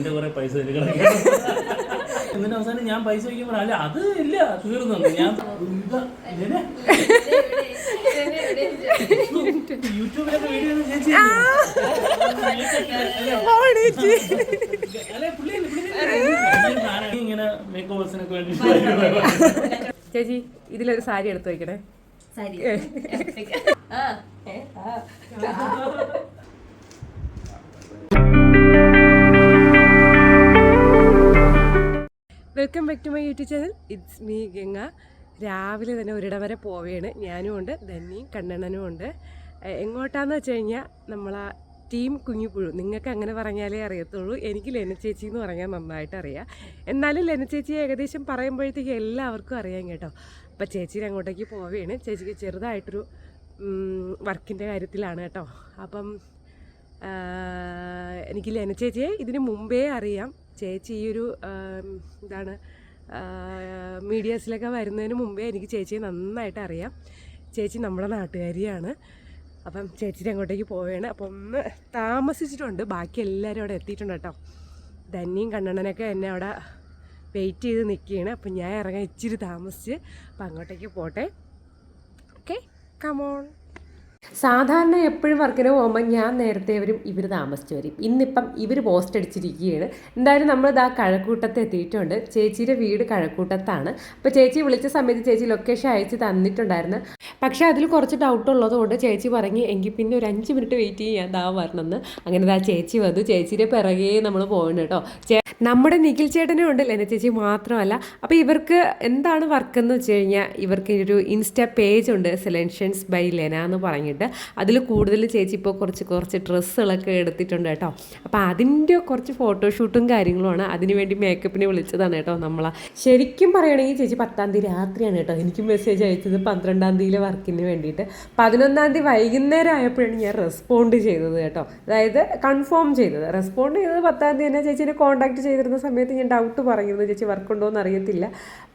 എന്റെ കുറെ പൈസ തരികണം എന്നിട്ട് അവസാനം ഞാൻ പൈസ വയ്ക്കുമ്പോൾ അല്ല അത് ഇല്ല തീർന്നു. ഞാൻ യൂട്യൂബിലൊക്കെ വീഡിയോ ചേച്ചി അല്ലെ പുള്ളി ഇങ്ങനെ മേക്ക് ഓവേഴ്സിനൊക്കെ വേണ്ടി ചേച്ചി ഇതിലൊരു സാരി എടുത്തു വയ്ക്കണേ. സരി. Welcome back to my YouTube channel. It's me Ganga. രാവിലെ തന്നെ ഒരിടം വരെ പോവുകയാണ്. ഞാനും ഉണ്ട് ധന്യയും കണ്ണണ്ണനും ഉണ്ട്. എങ്ങോട്ടാന്ന് വെച്ച് കഴിഞ്ഞാൽ നമ്മളാ ടീം കുഞ്ഞിപ്പുഴു നിങ്ങൾക്ക് അങ്ങനെ പറഞ്ഞാലേ അറിയത്തുള്ളൂ. എനിക്ക് ലെന ചേച്ചി എന്ന് പറഞ്ഞാൽ നന്നായിട്ട് അറിയാം. എന്നാലും ലെന ചേച്ചി ഏകദേശം പറയുമ്പോഴത്തേക്ക് എല്ലാവർക്കും അറിയാം കേട്ടോ. അപ്പോൾ ചേച്ചി അങ്ങോട്ടേക്ക് പോവുകയാണ്. ചേച്ചിക്ക് ചെറുതായിട്ടൊരു വർക്കിന്റെ കാര്യത്തിലാണ് കേട്ടോ. അപ്പം എനിക്ക് ലെന ചേച്ചിയെ ഇതിന് മുമ്പേ അറിയാം. ചേച്ചി ഈ ഒരു എന്താണ് മീഡിയാസിലൊക്കെ വരുന്നതിന് മുമ്പേ എനിക്ക് ചേച്ചിയെ നന്നായിട്ട് അറിയാം. ചേച്ചി നമ്മുടെ നാട്ടുകാരിയാണ്. അപ്പം ചേച്ചിയുടെ അങ്ങോട്ടേക്ക് പോവുകയാണ്. അപ്പം ഒന്ന് താമസിച്ചിട്ടുണ്ട്. ബാക്കി എല്ലാവരും അവിടെ എത്തിയിട്ടുണ്ട് കേട്ടോ. ധന്യയും കണ്ണണ്ണനൊക്കെ എന്നെ അവിടെ വെയിറ്റ് ചെയ്ത് നിൽക്കുകയാണ്. അപ്പം ഞാൻ ഇറങ്ങാൻ ഇച്ചിരി താമസിച്ച് അപ്പം അങ്ങോട്ടേക്ക് പോട്ടെ. ഓക്കെ? കമോൺ സാധാരണ എപ്പോഴും വർക്കിന് പോകുമ്പോൾ ഞാൻ നേരത്തെ വരും ഇവർ താമസിച്ച് വരും. ഇന്നിപ്പം ഇവർ പോസ്റ്റ് അടിച്ചിരിക്കുകയാണ്. എന്തായാലും നമ്മളിത് ആ കഴക്കൂട്ടത്ത് എത്തിയിട്ടുണ്ട്. ചേച്ചിയുടെ വീട് കഴക്കൂട്ടത്താണ്. അപ്പോൾ ചേച്ചി വിളിച്ച സമയത്ത് ചേച്ചി ലൊക്കേഷൻ അയച്ച് തന്നിട്ടുണ്ടായിരുന്നു. പക്ഷേ അതിൽ കുറച്ച് ഡൗട്ട് ഉള്ളതുകൊണ്ട് ചേച്ചി പറഞ്ഞു എങ്കിൽ പിന്നെ ഒരു അഞ്ച് മിനിറ്റ് വെയിറ്റ് ചെയ്യാൻ ദാ വരണമെന്ന് അങ്ങനെ ദാ ചേച്ചി വന്നു. ചേച്ചിയുടെ പിറകെ നമ്മൾ പോകണം കേട്ടോ. നമ്മുടെ നിഖിൽ ചേട്ടനും ഉണ്ട് ലെന ചേച്ചി മാത്രമല്ല. അപ്പോൾ ഇവർക്ക് എന്താണ് വർക്ക് എന്ന് വെച്ച് കഴിഞ്ഞാൽ ഇവർക്ക് ഒരു ഇൻസ്റ്റ പേജ് ഉണ്ട്. സെലൻഷൻസ് ബൈ ലെന എന്ന് പറഞ്ഞിട്ട്. അതിൽ കൂടുതൽ ചേച്ചി ഇപ്പോൾ കുറച്ച് കുറച്ച് ഡ്രസ്സുകളൊക്കെ എടുത്തിട്ടുണ്ട് കേട്ടോ. അപ്പോൾ അതിന്റെ കുറച്ച് ഫോട്ടോഷൂട്ടും കാര്യങ്ങളുമാണ്. അതിനുവേണ്ടി മേക്കപ്പിന് വിളിച്ചതാണ് കേട്ടോ നമ്മളെ. ശരിക്കും പറയുകയാണെങ്കിൽ ചേച്ചി പത്താം തീയതി രാത്രിയാണ് കേട്ടോ. എനിക്ക് മെസ്സേജ് അയച്ചത് പന്ത്രണ്ടാം തീയതിയിലെ വർക്കിന് വേണ്ടിയിട്ട്. പതിനൊന്നാം തീയതി വൈകുന്നേരം ആയപ്പോഴാണ് ഞാൻ റെസ്പോണ്ട് ചെയ്തത് കേട്ടോ. അതായത് കൺഫേം ചെയ്തത്. റെസ്പോണ്ട് ചെയ്തത് പത്താം തീയതി തന്നെ ചേച്ചിനെ കോൺടാക്ട് ചെയ്തിരുന്ന സമയത്ത് ഞാൻ ഡൗട്ട് പറഞ്ഞിരുന്നു ചേച്ചി വർക്ക് ഉണ്ടോ എന്ന് അറിയത്തില്ല.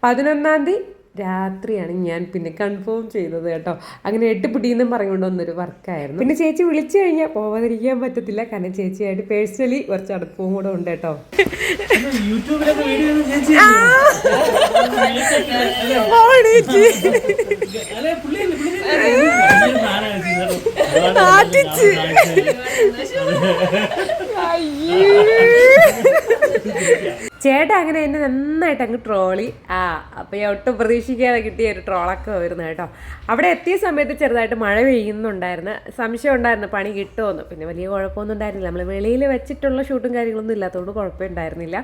പതിനൊന്നാം തീയതി രാത്രിയാണ് ഞാൻ പിന്നെ കൺഫേം ചെയ്തത് കേട്ടോ അങ്ങനെ എട്ടുപിടിയെന്നും പറഞ്ഞുകൊണ്ട് വന്നൊരു വർക്കായിരുന്നു പിന്നെ ചേച്ചി വിളിച്ചു കഴിഞ്ഞാൽ പോവാതിരിക്കാൻ പറ്റത്തില്ല കാരണം ചേച്ചിയായിട്ട് പേഴ്സണലി കുറച്ച് അടുപ്പവും കൂടെ ഉണ്ട് കേട്ടോ യൂട്യൂബിലൊക്കെ ചേട്ടാ അങ്ങനെ എന്നെ നന്നായിട്ട് അങ്ങ് ട്രോളി. ആ അപ്പോൾ ഞാൻ ഒട്ടും പ്രതീക്ഷിക്കാതെ കിട്ടിയ ഒരു ട്രോളൊക്കെ വരുന്നു കേട്ടോ. അവിടെ എത്തിയ സമയത്ത് ചെറുതായിട്ട് മഴ പെയ്യുന്നുണ്ടായിരുന്നു. സംശയം ഉണ്ടായിരുന്നു പണി കിട്ടുമെന്ന് പിന്നെ വലിയ കുഴപ്പമൊന്നും ഉണ്ടായിരുന്നില്ല. നമ്മൾ വെളിയിൽ വെച്ചിട്ടുള്ള ഷൂട്ടും കാര്യങ്ങളൊന്നും ഇല്ലാത്തതുകൊണ്ട് കുഴപ്പമുണ്ടായിരുന്നില്ല.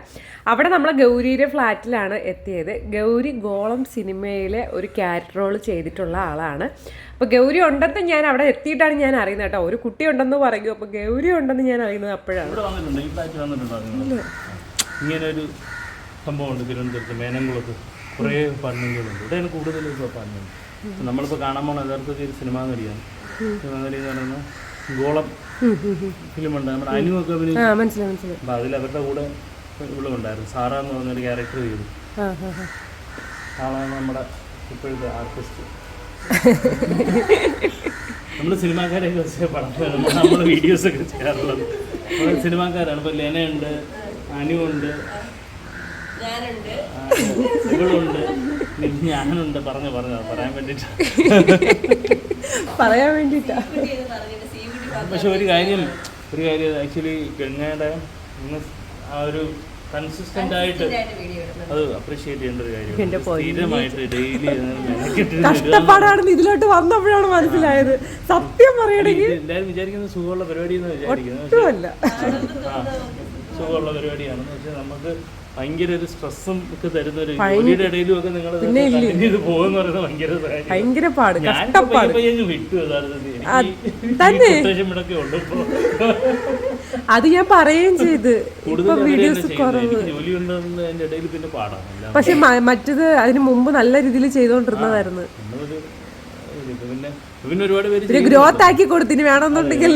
അവിടെ നമ്മൾ ഗൗരിയുടെ ഫ്ലാറ്റിലാണ് എത്തിയത്. ഗൗരി ഗോളം സിനിമയിലെ ഒരു ക്യാരക്ടർ റോൾ ചെയ്തിട്ടുള്ള ആളാണ്. അപ്പോൾ ഗൗരി ഉണ്ടെന്ന് ഞാൻ അവിടെ എത്തിയിട്ടാണ് ഞാൻ അറിയുന്നത് കേട്ടോ. ഒരു കുട്ടി ഉണ്ടെന്ന് പറയും അപ്പോൾ ഗൗരി ഉണ്ടെന്ന് ഞാൻ അറിയുന്നത് അപ്പോഴാണ്. ഇങ്ങനെ ഒരു സംഭവമുണ്ട് തിരുവനന്തപുരത്ത് മേനംകുളത്ത്. കുറേ പഠനങ്ങളുണ്ട് ഇവിടെയാണ് കൂടുതൽ അപ്പാർട്ട്മെന്റ് നമ്മളിപ്പോൾ കാണാൻ പോണ യഥാർത്ഥത്തിൽ ഒരു സിനിമാ നടിയാണ് സിനിമാ നടി എന്ന് പറയുന്നത് ഗോളം ഫിലിമുണ്ട്. നമ്മുടെ അനുവൊക്കെ അഭിനയിച്ചു അപ്പോൾ അതിൽ അവരുടെ കൂടെ ഇവിടെ ഉണ്ടായിരുന്നു. സാറ എന്ന് പറഞ്ഞൊരു ക്യാരക്ടർ ചെയ്തു. ആളാണ് നമ്മുടെ ഇപ്പോഴത്തെ ആർട്ടിസ്റ്റ് നമ്മൾ സിനിമാക്കാരെയൊക്കെ വെച്ച് പടം നമ്മൾ വീഡിയോസ് ഒക്കെ ചെയ്യാറുള്ളത്. നമ്മൾ സിനിമാക്കാരാണ്. ഇപ്പോൾ ലെനയുണ്ട് അനുണ്ട് ഇവളുണ്ട്. ഞാനുണ്ട്. പറഞ്ഞു പറഞ്ഞു. പറയാൻ വേണ്ടിട്ടാ. പറയാൻ വേണ്ടിട്ടാ. പക്ഷെ ഒരു കാര്യം ഒരു കാര്യം ആക്ച്വലി ഗംഗയുടെ ആ ഒരു കൺസിസ്റ്റന്റ് ആയിട്ട് അത് അപ്രീഷിയേറ്റ് ചെയ്യേണ്ട ഒരു കാര്യമാണ്. സ്ഥിരമായിട്ട് ഡെയിലി കഷ്ടപ്പാടാണെന്ന് ഇതിലോട്ട് വന്നപ്പോഴാണ് മനസ്സിലായത് സത്യം പറയണെങ്കിൽ എല്ലാവരും വിചാരിക്കുന്നത് സുഖമുള്ള പരിപാടി എന്ന് വിചാരിക്കുന്നത് സുഖമുള്ള പരിപാടിയാണെന്ന് വെച്ചാൽ നമുക്ക് ഭയങ്കര ഒരു സ്ട്രെസ്സും ഒക്കെ തരുന്ന ഒരു ജോലിയുടെ ഇടയിലും ഒക്കെ നിങ്ങൾ ഇത് പോകുന്ന പറയുന്നത് ഭയങ്കര. ഭയങ്കര പാട് ഞാൻ വിട്ടു യഥാർത്ഥത്തിൽ. തന്നെ? ഉള്ളൂ ഇപ്പൊ. അത് ഞാൻ പറയുകയും ചെയ്ത്. ഇപ്പൊ വീഡിയോസ്. കുറവ്. പക്ഷെ മറ്റത് അതിന് മുമ്പ് നല്ല രീതിയിൽ ചെയ്തോണ്ടിരുന്നതായിരുന്നു. പിന്നെ ഒരുപാട് പേര് ഗ്രോത്ത് ആക്കി കൊടുത്തിന് വേണമെന്നുണ്ടെങ്കിൽ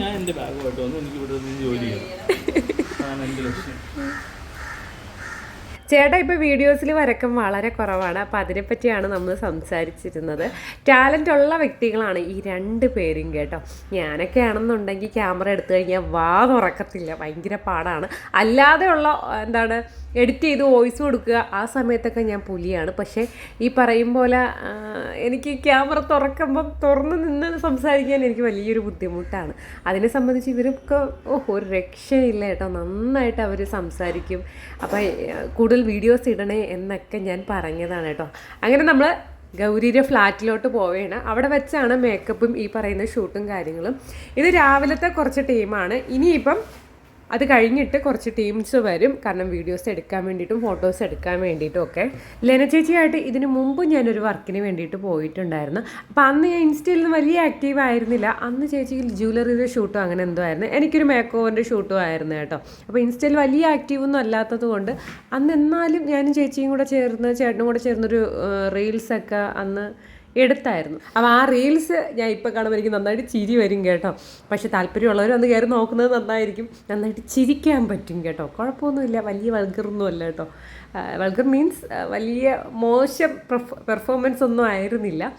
ഞാൻ എന്റെ ബാഗുമായിട്ട് വന്നു എനിക്ക് ഇവിടെ ജോലി ചെയ്യണം. ചേട്ടാ ഇപ്പോൾ വീഡിയോസിൽ വരക്കം വളരെ കുറവാണ്. അപ്പോൾ അതിനെപ്പറ്റിയാണ് നമ്മൾ സംസാരിച്ചിരുന്നത്. ടാലന്റ് ഉള്ള വ്യക്തികളാണ് ഈ രണ്ട് പേരും കേട്ടോ. ഞാനൊക്കെ ആണെന്നുണ്ടെങ്കിൽ ക്യാമറ എടുത്തു കഴിഞ്ഞാൽ വാ തുറക്കത്തില്ല ഭയങ്കര പാടാണ്. അല്ലാതെയുള്ള എന്താണ് എഡിറ്റ് ചെയ്ത് വോയിസ് കൊടുക്കുക ആ സമയത്തൊക്കെ ഞാൻ പുലിയാണ്. പക്ഷേ ഈ പറയും പോലെ എനിക്ക് ക്യാമറ തുറക്കുമ്പം തുറന്നു നിന്ന് സംസാരിക്കാൻ എനിക്ക് വലിയൊരു ബുദ്ധിമുട്ടാണ്. അതിനെ സംബന്ധിച്ച് ഇവരൊക്കെ ഓ ഒരു രക്ഷയില്ല കേട്ടോ. നന്നായിട്ട് അവർ സംസാരിക്കും. അപ്പം കൂടുതൽ വീഡിയോസ് ഇടണേ എന്നൊക്കെ ഞാൻ പറഞ്ഞതാണ് കേട്ടോ. അങ്ങനെ നമ്മൾ ഗൗരിയുടെ ഫ്ലാറ്റിലോട്ട് പോവുകയാണ് അവിടെ വെച്ചാണ് മേക്കപ്പും ഈ പറയുന്ന ഷൂട്ടും കാര്യങ്ങളും. ഇത് രാവിലത്തെ കുറച്ച് ടീമാണ് ഇനിയിപ്പം അത് കഴിഞ്ഞിട്ട് കുറച്ച് ടീംസ് വരും. കാരണം വീഡിയോസ് എടുക്കാൻ വേണ്ടിയിട്ടും ഫോട്ടോസ് എടുക്കാൻ വേണ്ടിയിട്ടും ഒക്കെ. ലെന ചേച്ചിയായിട്ട് ഇതിന് മുമ്പ് ഞാനൊരു വർക്കിന് വേണ്ടിയിട്ട് പോയിട്ടുണ്ടായിരുന്നു. അപ്പോൾ അന്ന് ഞാൻ ഇൻസ്റ്റയിൽ നിന്ന് വലിയ ആക്റ്റീവ് ആയിരുന്നില്ല. അന്ന് ചേച്ചിയിൽ ജ്വല്ലറിയുടെ ഷൂട്ടോ അങ്ങനെ എന്തോ ആയിരുന്നു. എനിക്കൊരു മേക്ക് ഷൂട്ടും ആയിരുന്നു കേട്ടോ. അപ്പോൾ ഇൻസ്റ്റയിൽ വലിയ ആക്റ്റീവ് ഒന്നും അല്ലാത്തത് കൊണ്ട് അന്ന് എന്നാലും ഞാനും ചേച്ചിയും കൂടെ ചേർന്ന് ചേട്ടനും കൂടെ ചേർന്നൊരു റീൽസൊക്കെ അന്ന് എടുത്തായിരുന്നു. അപ്പോൾ ആ റീൽസ് ഞാൻ ഇപ്പോൾ കാണുമ്പോൾ എനിക്ക് നന്നായിട്ട് ചിരി വരും കേട്ടോ. പക്ഷെ താല്പര്യമുള്ളവർ വന്ന് കയറി നോക്കുന്നത് നന്നായിരിക്കും. നന്നായിട്ട് ചിരിക്കാൻ പറ്റും കേട്ടോ. കുഴപ്പമൊന്നുമില്ല. വലിയ വൾഗറൊന്നും അല്ല കേട്ടോ. വൾഗർ മീൻസ് വലിയ മോശം പെർഫോമൻസ് ഒന്നും ആയിരുന്നില്ല.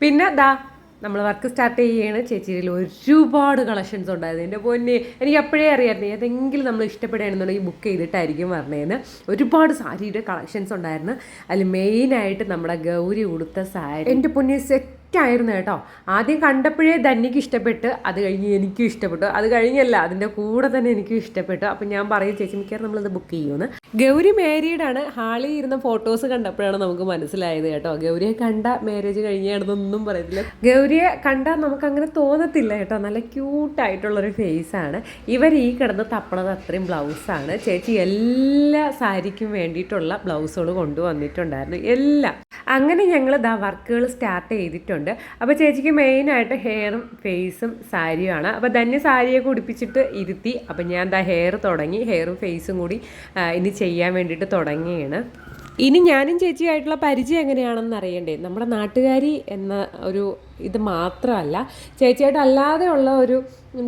പിന്നെ ദാ നമ്മൾ വർക്ക് സ്റ്റാർട്ട് ചെയ്യുകയാണ് ചേച്ചിയിൽ ഒരുപാട് കളക്ഷൻസ് ഉണ്ടായിരുന്നു. എന്റെ പൊന്നെ എനിക്ക് അപ്പോഴേ അറിയായിരുന്നു ഏതെങ്കിലും നമ്മൾ ഇഷ്ടപ്പെടുകയാണെന്നുണ്ടെങ്കിൽ ബുക്ക് ചെയ്തിട്ടായിരിക്കും പറഞ്ഞതെന്ന് ഒരുപാട് സാരിയുടെ കളക്ഷൻസ് ഉണ്ടായിരുന്നു. അതിൽ മെയിനായിട്ട് നമ്മുടെ ഗൗരി ഉടുത്ത സാരി. എന്റെ പൊന്നെ സെറ്റ് ആയിരുന്നു കേട്ടോ. ആദ്യം കണ്ടപ്പോഴേ ധന്യക്ക് ഇഷ്ടപ്പെട്ട്. അത് കഴിഞ്ഞ് എനിക്കും ഇഷ്ടപ്പെട്ടു. അത് കഴിഞ്ഞല്ല അതിന്റെ കൂടെ തന്നെ എനിക്കും ഇഷ്ടപ്പെട്ടു. അപ്പം ഞാൻ പറയും ചേച്ചി മിക്കവാറും നമ്മളിത് ബുക്ക് ചെയ്യുമെന്ന്. ഗൗരി മാരീഡാണ് ഹാളിൽ ഇരുന്ന ഫോട്ടോസ് കണ്ടപ്പോഴാണ് നമുക്ക് മനസ്സിലായത് കേട്ടോ. ഗൗരിയെ കണ്ട മാരേജ് കഴിഞ്ഞാണെന്നൊന്നും പറയത്തില്ല. ഗൗരിയെ കണ്ടാൽ നമുക്ക് അങ്ങനെ തോന്നത്തില്ല കേട്ടോ. നല്ല ക്യൂട്ടായിട്ടുള്ളൊരു ഫേസാണ് ഇവർ ഈ കിടന്ന് തപ്പണത് അത്രയും ബ്ലൗസാണ് ചേച്ചി എല്ലാ സാരിക്കും വേണ്ടിയിട്ടുള്ള ബ്ലൗസുകൾ കൊണ്ടുവന്നിട്ടുണ്ടായിരുന്നു. എല്ലാം. അങ്ങനെ ഞങ്ങൾ ദാ വർക്കുകൾ സ്റ്റാർട്ട് ചെയ്തിട്ടുണ്ട്. അപ്പോൾ ചേച്ചിക്ക് മെയിനായിട്ട് ഹെയറും ഫേസും സാരിയുമാണ്. അപ്പോൾ ധന്യ സാരിയെ കുടിപ്പിച്ചിട്ട് ഇരുത്തി. അപ്പോൾ ഞാൻ ദാ ഹെയർ തുടങ്ങി. ഹെയറും ഫേസും കൂടി ഇനി ചെയ്യാൻ വേണ്ടിയിട്ട് തുടങ്ങിയാണ് ഇനി ഞാനും ചേച്ചിയായിട്ടുള്ള പരിചയം എങ്ങനെയാണെന്ന് അറിയണ്ടേ? നമ്മുടെ നാട്ടുകാരി എന്ന ഒരു ഇത് മാത്രമല്ല ചേച്ചിയായിട്ട് അല്ലാതെ ഉള്ള ഒരു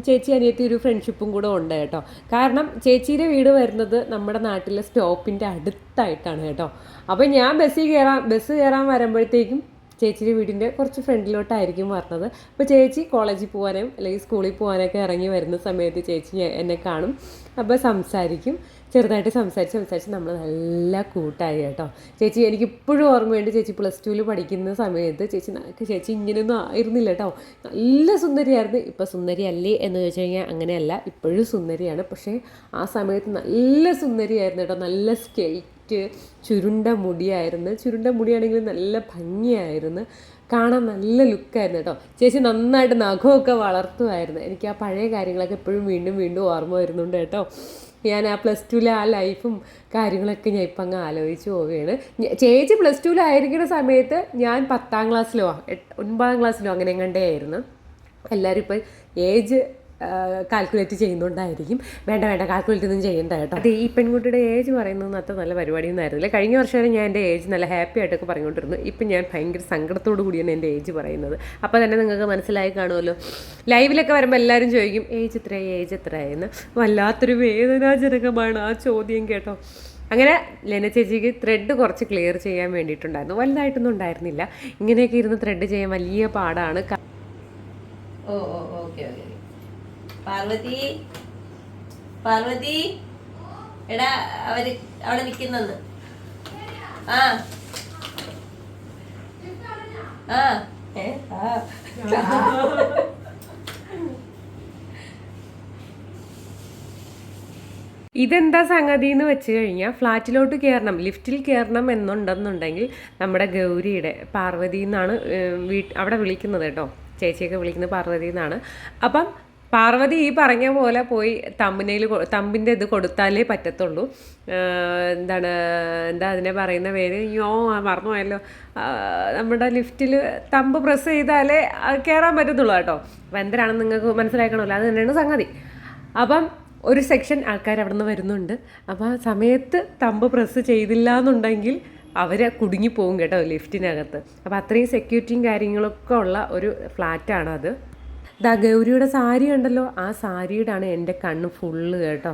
ചേച്ചി അനിയത്തി ഒരു ഫ്രണ്ട്ഷിപ്പും കൂടെ ഉണ്ട് കേട്ടോ. കാരണം ചേച്ചിയുടെ വീട് വരുന്നത് നമ്മുടെ നാട്ടിലെ സ്റ്റോപ്പിന്റെ അടുത്തായിട്ടാണ് കേട്ടോ. അപ്പോൾ ഞാൻ ബസ്സിൽ കയറാൻ ബസ് കയറാൻ വരുമ്പോഴത്തേക്കും ചേച്ചിയുടെ വീടിന്റെ കുറച്ച് ഫ്രണ്ടിലോട്ടായിരിക്കും പറഞ്ഞത് അപ്പോൾ ചേച്ചി കോളേജിൽ പോകാനും അല്ലെങ്കിൽ സ്കൂളിൽ പോകാനൊക്കെ ഇറങ്ങി വരുന്ന സമയത്ത് ചേച്ചി എന്നെ കാണും. അപ്പോൾ സംസാരിക്കും. ചെറുതായിട്ട് സംസാരിച്ച് സംസാരിച്ച് നമ്മൾ നല്ല കൂട്ടായി കേട്ടോ. ചേച്ചി എനിക്കിപ്പോഴും ഓർമ്മയുണ്ട് ചേച്ചി പ്ലസ് ടുവിൽ പഠിക്കുന്ന സമയത്ത് ചേച്ചി ചേച്ചി ഇങ്ങനെയൊന്നും ആയിരുന്നില്ല കേട്ടോ. നല്ല സുന്ദരിയായിരുന്നു. ഇപ്പോൾ സുന്ദരിയല്ലേ എന്ന് ചോദിച്ചു കഴിഞ്ഞാൽ അങ്ങനെയല്ല. ഇപ്പോഴും സുന്ദരിയാണ്. പക്ഷേ ആ സമയത്ത് നല്ല സുന്ദരിയായിരുന്നു കേട്ടോ. നല്ല സ്കെൽറ്റ് ചുരുണ്ട മുടിയായിരുന്നു. ചുരുണ്ട മുടിയാണെങ്കിൽ നല്ല ഭംഗിയായിരുന്നു. കാണാൻ നല്ല ലുക്കായിരുന്നു കേട്ടോ. ചേച്ചി നന്നായിട്ട് നഖമൊക്കെ വളർത്തുമായിരുന്നു. എനിക്ക് ആ പഴയ കാര്യങ്ങളൊക്കെ എപ്പോഴും വീണ്ടും വീണ്ടും ഓർമ്മ വരുന്നുണ്ട് കേട്ടോ. ഞാൻ ആ പ്ലസ് ടുവിലെ ആ ലൈഫും കാര്യങ്ങളൊക്കെ ഞാൻ ഇപ്പം അങ്ങ് ആലോചിച്ച് പോവുകയാണ്. ചേച്ചി പ്ലസ് ടുവിലായിരിക്കുന്ന സമയത്ത് ഞാൻ പത്താം ക്ലാസ്സിലോ ഒൻപതാം ക്ലാസ്സിലോ അങ്ങനെ എങ്ങാണ്ടേ ആയിരുന്നു. എല്ലാവരും ഇപ്പം ഏജ് കാൽക്കുലേറ്റ് ചെയ്യുന്നുണ്ടായിരിക്കും. വേണ്ട വേണ്ട കാൽക്കുലേറ്റ് ഒന്നും ചെയ്യേണ്ട കേട്ടോ. അത് ഈ പെൺകുട്ടിയുടെ ഏജ് പറയുന്നത് അത്ര നല്ല പരിപാടിയൊന്നും ആയിരുന്നില്ല. കഴിഞ്ഞ വർഷം വരെ ഞാൻ എന്റെ ഏജ് നല്ല ഹാപ്പി ആയിട്ടൊക്കെ പറഞ്ഞുകൊണ്ടിരുന്നു. ഇപ്പം ഞാൻ ഭയങ്കര സങ്കടത്തോടു കൂടിയാണ് എന്റെ ഏജ് പറയുന്നത്. അപ്പോൾ തന്നെ നിങ്ങൾക്ക് മനസ്സിലായി കാണുമല്ലോ. ലൈവിലൊക്കെ വരുമ്പോൾ എല്ലാവരും ചോദിക്കും ഏജ് എത്രയായി? ഏജ് എത്രയായെന്ന് വല്ലാത്തൊരു വേദനാജനകമാണ് ആ ചോദ്യം കേട്ടോ. അങ്ങനെ ലെന ചേച്ചിക്ക് ത്രെഡ് കുറച്ച് ക്ലിയർ ചെയ്യാൻ വേണ്ടിയിട്ടുണ്ടായിരുന്നു. വലുതായിട്ടൊന്നും ഉണ്ടായിരുന്നില്ല. ഇങ്ങനെയൊക്കെ ഇരുന്ന് ത്രെഡ് ചെയ്യാൻ വലിയ പാടാണ് ക- ഓ ഓ ഓക്കെ ഓക്കെ പാർവതി. പാർവതി. എടാ അവർ അവിടെ നിൽക്കുന്നെന്ന് ആ. ഇതെന്താ സംഗതി എന്ന് വെച്ച് കഴിഞ്ഞാൽ ഫ്ലാറ്റിലോട്ട് കയറണം ലിഫ്റ്റിൽ കയറണം എന്നുണ്ടെന്നുണ്ടെങ്കിൽ നമ്മുടെ ഗൗരിയുടെ പാർവതി എന്നാണ് വീട്ട് അവിടെ വിളിക്കുന്നത് കേട്ടോ. ചേച്ചിയൊക്കെ വിളിക്കുന്നത് പാർവതി എന്നാണ് അപ്പം പാർവതി ഈ പറഞ്ഞ പോലെ പോയി തമ്പിനയിൽ തമ്പിന്റെ ഇത് കൊടുത്താലേ പറ്റത്തുള്ളൂ. എന്താണ് എന്താ അതിനെ പറയുന്ന പേര്? യോ മറന്നുപോയല്ലോ നമ്മുടെ ലിഫ്റ്റിൽ തമ്പ് പ്രസ് ചെയ്താലേ കയറാൻ പറ്റത്തുള്ളൂ കേട്ടോ. അപ്പം എന്തരാണെന്ന് നിങ്ങൾക്ക് മനസ്സിലാക്കണമല്ലോ. അത് തന്നെയാണ് സംഗതി. അപ്പം ഒരു സെക്ഷൻ ആൾക്കാർ അവിടെ നിന്ന് വരുന്നുണ്ട്. അപ്പോൾ ആ സമയത്ത് തമ്പ് പ്രസ് ചെയ്തില്ല എന്നുണ്ടെങ്കിൽ അവർ കുടുങ്ങിപ്പോവും കേട്ടോ ലിഫ്റ്റിനകത്ത്. അപ്പോൾ അത്രയും സെക്യൂരിറ്റിയും കാര്യങ്ങളൊക്കെ ഉള്ള ഒരു ഫ്ലാറ്റാണത്. ദാ ഗൗരിയുടെ സാരി ഉണ്ടല്ലോ. ആ സാരിയുടെയാണ് എന്റെ കണ്ണ് ഫുള്ള് കേട്ടോ.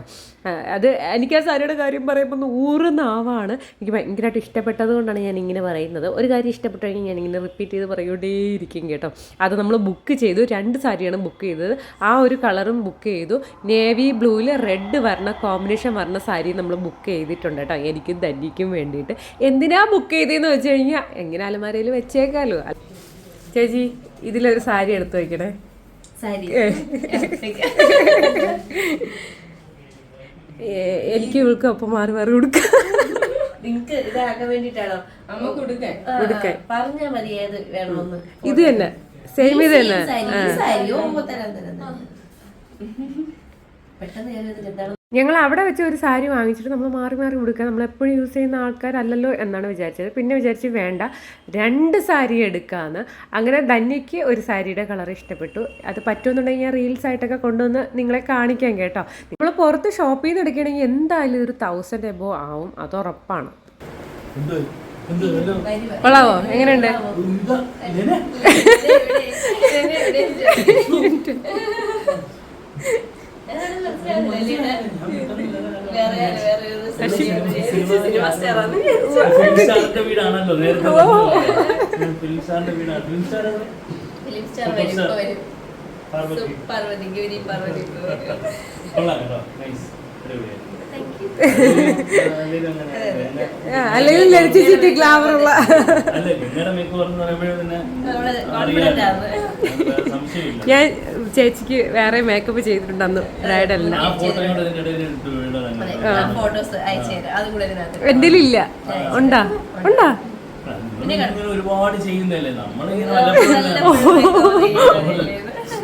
അത് എനിക്ക് ആ സാരിയുടെ കാര്യം പറയുമ്പോൾ നൂറ് നാവാണ് എനിക്ക് ഭയങ്കരമായിട്ട് ഇഷ്ടപ്പെട്ടത് കൊണ്ടാണ് ഞാൻ ഇങ്ങനെ പറയുന്നത്. ഒരു കാര്യം ഇഷ്ടപ്പെട്ടെങ്കിൽ ഞാൻ ഇങ്ങനെ റിപ്പീറ്റ് ചെയ്ത് പറയോണ്ടേയിരിക്കും കേട്ടോ. അത് നമ്മൾ ബുക്ക് ചെയ്തു. രണ്ട് സാരിയാണ് ബുക്ക് ചെയ്തത്. ആ ഒരു കളറും ബുക്ക് ചെയ്തു. നേവി ബ്ലൂവിൽ റെഡ് വരണ കോമ്പിനേഷൻ വരണ സാരി നമ്മൾ ബുക്ക് ചെയ്തിട്ടുണ്ട് കേട്ടോ. എനിക്കും ധന്യക്കും വേണ്ടിയിട്ട്. എന്തിനാ ബുക്ക് ചെയ്തതെന്ന് വെച്ച് കഴിഞ്ഞാൽ എങ്ങനെ അലമാരയിൽ വെച്ചേക്കാലോ? ചേച്ചി ഇതിലൊരു സാരി എടുത്തു വയ്ക്കണേ എനിക്ക് ഇവൾക്ക് ഒപ്പം മാറി മാറി കൊടുക്കാം നിങ്ങക്ക് ഇതാക്കാൻ വേണ്ടിട്ടാണോ? അമ്മ കൊടുക്കാൻ പറഞ്ഞാ മതി ഏത് വേണമെന്ന്. ഇത് തന്നെ. സെയിം ഇത് തന്നെ. പെട്ടെന്ന് ഞാനത് എന്താണ് ഞങ്ങൾ അവിടെ വെച്ച് ഒരു സാരി വാങ്ങിച്ചിട്ട് നമ്മൾ മാറി മാറി കൊടുക്കുക നമ്മൾ എപ്പോഴും യൂസ് ചെയ്യുന്ന ആൾക്കാരല്ലല്ലോ എന്നാണ് വിചാരിച്ചത്. പിന്നെ വിചാരിച്ച് വേണ്ട രണ്ട് സാരി എടുക്കാമെന്ന് അങ്ങനെ ധന്യയ്ക്ക് ഒരു സാരിയുടെ കളർ ഇഷ്ടപ്പെട്ടു. അത് പറ്റുമെന്നുണ്ടെങ്കിൽ ഞാൻ റീൽസ് ആയിട്ടൊക്കെ കൊണ്ടുവന്ന് നിങ്ങളെ കാണിക്കാം കേട്ടോ. നമ്മൾ പുറത്ത് ഷോപ്പിൽ നിന്ന് എടുക്കുകയാണെങ്കിൽ എന്തായാലും ഒരു തൗസൻഡ് എബോ ആവും. അത് ഉറപ്പാണ്. കൊള്ളാവോ? എങ്ങനെയുണ്ട്? ഫിലിംസ്റ്റാറിന്റെ വീടാണല്ലോ നേരത്തെ വീടാണ്. ഫിലിംസ്റ്റാർ പാർവതി. അല്ലെങ്കിൽ ലളിച്ചിട്ട് ഗ്ലാമറുള്ള അല്ല നിങ്ങളുടെ മേക്കോർ എന്ന് പറയുമ്പോഴേ ഞാൻ ചേച്ചിക്ക് വേറെ മേക്കപ്പ് ചെയ്തിട്ടുണ്ട് അന്ന് ബ്രൈഡല്ല എന്തെങ്കിലും ഇല്ല ഉണ്ടാ? ഉണ്ടാ. ഒരുപാട്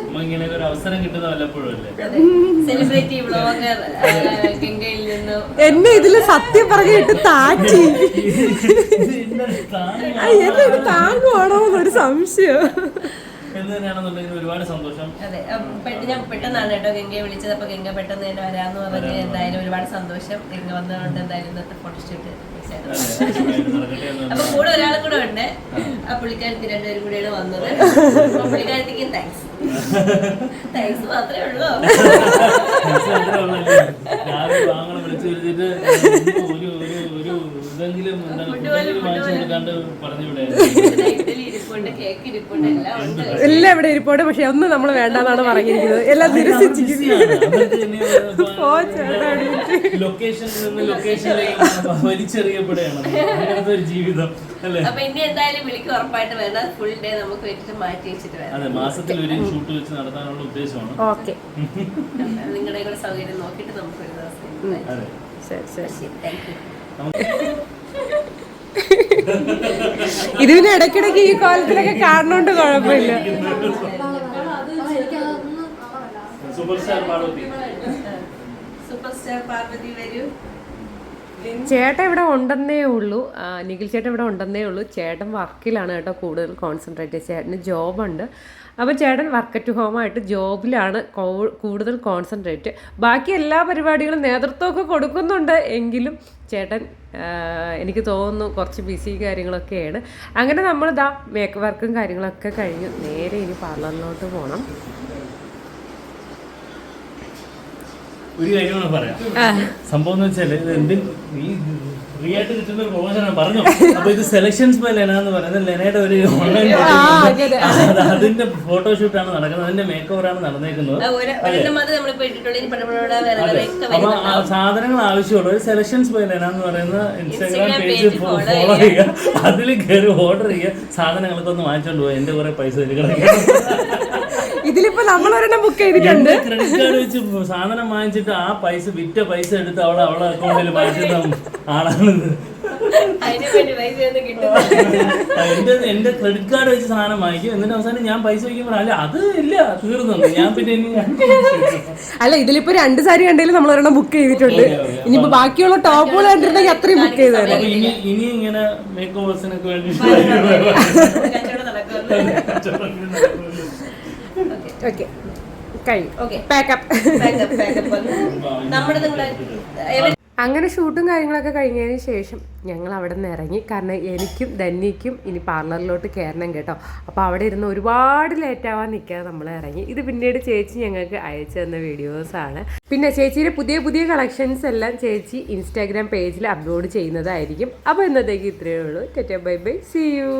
നമ്മളിങ്ങനെ ഒരു അവസരം കിട്ടുന്ന വല്ലപ്പോഴും അല്ലേ? സെലിബ്രിറ്റി ബ്ലോഗർ ഗംഗയിൽ നിന്നും എന്നെ ഇതിൽ സത്യം പറഞ്ഞിട്ട് താറ്റി താങ്ങുവാണോ എന്നൊരു സംശയം. എന്ന് തന്നെയാണെന്നുണ്ടെങ്കിൽ ഒരുപാട് സന്തോഷം. അതെ ഞാൻ പെട്ടെന്നാണ് കേട്ടോ ഗംഗയെ വിളിച്ചത്. അപ്പൊ ഗംഗ പെട്ടെന്ന് തന്നെ വരാന്ന് പറഞ്ഞ് എന്തായാലും ഒരുപാട് സന്തോഷം. ഗംഗ വന്നതുകൊണ്ട് എന്തായാലും ഇന്നത്തെ ഫോട്ടോഷൂട്ട് അപ്പൊ കൂടെ ഒരാളും കൂടെ ഉണ്ട്. ആ പുള്ളിക്കാരത്തി രണ്ടുപേരും കൂടെയാണ് വന്നത്. പുള്ളിക്കാരത്തിക്കും താങ്ക്സ് താങ്ക്സ് മാത്രമേ ഉള്ളൂ? രാവിലെ വാങ്ങണം വിളിച്ചു വരുത്തിട്ട് ഒരു ഒരു ഇരിപ്പുണ്ട് എല്ലാം ഉണ്ട്. എല്ലാം ഇവിടെ ഇരിപ്പോട്ടെ പക്ഷെ ഒന്നും നമ്മൾ വേണ്ടെന്നാണ് പറഞ്ഞിരിക്കുന്നത്. എല്ലാം ലൊക്കേഷനിൽ നിന്ന് ലൊക്കേഷനിലേക്ക് വലിച്ചെറിയപ്പെടുകയാണ്. അങ്ങനത്തെ ഒരു ജീവിതം അപ്പൊ ഇനി എന്തായാലും വിളിക്ക് ഉറപ്പായിട്ട് വേണ്ട ഫുൾ ഡേ നമുക്ക് വെച്ചിട്ട് മാറ്റി വെച്ചിട്ട് വരാം അതെ മാസത്തിൽ ഒരു ഷൂട്ട് വെച്ച് നടത്താനുള്ള ഉദ്ദേശമാണ്. ഓക്കെ. നിങ്ങളുടെ കൂടെ സൗകര്യം നോക്കിയിട്ട് നമുക്ക് ഒരു ദിവസം അതെ. ശരി ശരി. ശരി താങ്ക് യു ഇത് പിന്നെ ഇടയ്ക്കിടയ്ക്ക് ഈ കോലത്തിലൊക്കെ കാണണോണ്ട് കുഴപ്പമില്ല. ചേട്ട ചേട്ടൻ ഇവിടെ ഉണ്ടെന്നേ ഉള്ളൂ. നിഖിൽ ചേട്ടൻ ഇവിടെ ഉണ്ടെന്നേ ഉള്ളൂ. ചേട്ടൻ വർക്കിലാണ് കേട്ടോ കൂടുതൽ കോൺസെൻട്രേറ്റ് ചേട്ടന് ജോബുണ്ട് അപ്പോൾ ചേട്ടൻ വർക്ക് അറ്റ് ഹോമായിട്ട് ജോബിലാണ് കൂടുതൽ കോൺസെൻട്രേറ്റ് ബാക്കി എല്ലാ പരിപാടികളും നേതൃത്വമൊക്കെ കൊടുക്കുന്നുണ്ട് എങ്കിലും ചേട്ടൻ എനിക്ക് തോന്നുന്നു കുറച്ച് ബിസി കാര്യങ്ങളൊക്കെയാണ്. അങ്ങനെ നമ്മൾ ഇതാ മേക്ക് വർക്കും കാര്യങ്ങളൊക്കെ കഴിഞ്ഞ്. നേരെ ഇനി പാർലറിലോട്ട് പോകണം ഒരു കാര്യം കൂടെ പറയാം. സംഭവം എന്ന് വെച്ചാൽ ഇത് എന്ത് ഈ ഫ്രീ ആയിട്ട് കിട്ടുന്ന ഒരു പ്രൊമോഷനാണ് പറഞ്ഞു. അപ്പൊ ഇത് സെലക്ഷൻസ് ബൈ ലെന എന്ന് പറയുന്നത് ലെനയുടെ ഒരു ഓൺലൈൻ അതിന്റെ ഫോട്ടോഷൂട്ടാണ് നടക്കുന്നത്. അതിന്റെ മേക്ക് ഓവറാണ് നടന്നേക്കുന്നത്. അപ്പൊ സാധനങ്ങൾ ആവശ്യമുള്ള. ഒരു സെലക്ഷൻസ് ബൈ ലെന എന്ന് പറയുന്ന ഇൻസ്റ്റാഗ്രാം പേജ് ഫോളോ ചെയ്യുക. അതിൽ കയറി ഓർഡർ ചെയ്യുക. സാധനങ്ങളൊക്കെ ഒന്ന് വാങ്ങിച്ചോണ്ട് പോയി. എന്റെ കുറെ പൈസ ഇതിൽ ഇതിലിപ്പോൾ നമ്മളൊരെണ്ണം ബുക്ക് ചെയ്തിട്ടുണ്ട്. ക്രെഡിറ്റ് കാർഡ് വെച്ച് സാധനം വാങ്ങിച്ചിട്ട് ആ പൈസ വിറ്റ പൈസ എടുത്ത് അവളെ അവളെ അക്കൗണ്ടിൽ വാങ്ങിച്ചിട്ട് ആളാണ്. എന്റെ എന്റെ ക്രെഡിറ്റ് കാർഡ് വെച്ച് സാധനം വാങ്ങിക്കും. എന്നിട്ട് അവസാനം ഞാൻ പൈസ വയ്ക്കുമ്പോൾ അല്ല അത് ഇല്ല തീർന്നു. ഞാൻ പിന്നെ അല്ല ഇതിലിപ്പോ രണ്ട് സാരി കണ്ടെങ്കിലും നമ്മൾ ഒരെണ്ണം ബുക്ക് ചെയ്തിട്ടുണ്ട് ഇനിയിപ്പോ ബാക്കിയുള്ള ടോപ്പുകൾ കണ്ടിരുന്നെങ്കിൽ അത്രയും ബുക്ക് ചെയ്ത് ഇനി ഇനി ഇങ്ങനെ മേക്ക് ഓവേഴ്സിനൊക്കെ വേണ്ടി ഓക്കെ നമ്മുടെ നിങ്ങളെ അങ്ങനെ ഷൂട്ടും കാര്യങ്ങളൊക്കെ കഴിഞ്ഞതിന് ശേഷം ഞങ്ങൾ അവിടെ നിന്ന് ഇറങ്ങി. കാരണം എനിക്കും ധന്യയ്ക്കും ഇനി പാർലറിലോട്ട് കയറണം കേട്ടോ. അപ്പോൾ അവിടെ ഇരുന്ന് ഒരുപാട് ലേറ്റാവാൻ നിൽക്കാതെ നമ്മൾ ഇറങ്ങി. ഇത് പിന്നീട് ചേച്ചി ഞങ്ങൾക്ക് അയച്ചു തന്ന വീഡിയോസാണ് പിന്നെ ചേച്ചിയുടെ പുതിയ പുതിയ കളക്ഷൻസ് എല്ലാം ചേച്ചി ഇൻസ്റ്റാഗ്രാം പേജിൽ അപ്ലോഡ് ചെയ്യുന്നതായിരിക്കും. അപ്പോൾ ഇന്നത്തേക്ക് ഇത്രയേ ഉള്ളൂ. ടെറ്റ ബൈ ബൈ സി യു